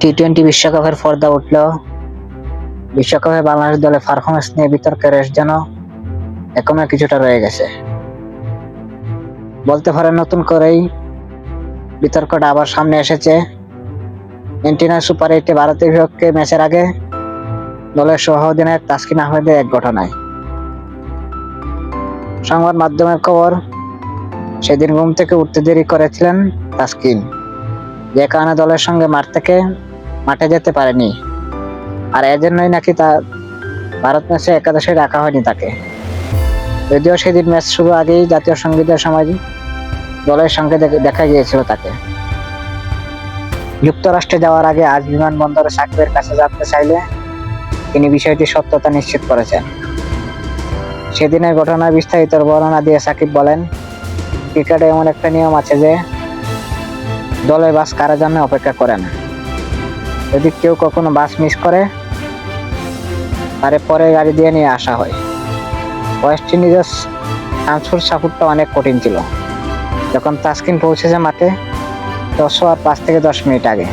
T twenty বিশ্বকাপের পর্দা উঠল। বিশ্বকাপে বাংলাদেশ দলের পারফরমেন্স নিয়ে বিতর্কের রেশ যেন এখনও কিছুটা রয়ে গেছে। বলতে পারেন নতুন করেই বিতর্কটা আবার সামনে এসেছে। এন্টিনা সুপার এইটে ভারতের বিপক্ষে ম্যাচের আগে দলের সহ অধিনায়ক তাসকিন আহমেদের এক ঘটনায়। সংবাদ মাধ্যমের খবর, সেদিন ঘুম থেকে উঠতে দেরি করেছিলেন তাসকিন। যে কারণে দলের সঙ্গে মাঠ থেকে মাঠে যেতে পারেনি। আর এজন্যই নাকি তা ভারত ম্যাচে একাদশে রাখা হয়নি তাকে। যদিও সেদিন ম্যাচ শুরু আগেই জাতীয় সঙ্গীতের সময় দলের সঙ্গে দেখা গিয়েছিল তাকে। যুক্তরাষ্ট্রে যাওয়ার আগে আজ বিমানবন্দরে সাকিবের কাছে জানতে চাইলে তিনি বিষয়টি সত্যতা নিশ্চিত করেছেন। সেদিনের ঘটনার বিস্তারিত বর্ণনা দিয়ে সাকিব বলেন, ক্রিকেটে এমন একটা নিয়ম আছে যে দলের বাস কারার জন্য অপেক্ষা করে না। যদি কেউ কখনো বাস মিস করে, তারে পরে গাড়ি দিয়ে নিয়ে আসা হয়। ওয়েস্ট ইন্ডিজের ট্রান্সফোর সাপোর্টটা অনেক কঠিন ছিল। যখন তাস্কিন পৌঁছেছে মাঠে, দশ আর পাঁচ থেকে দশ মিনিট আগে।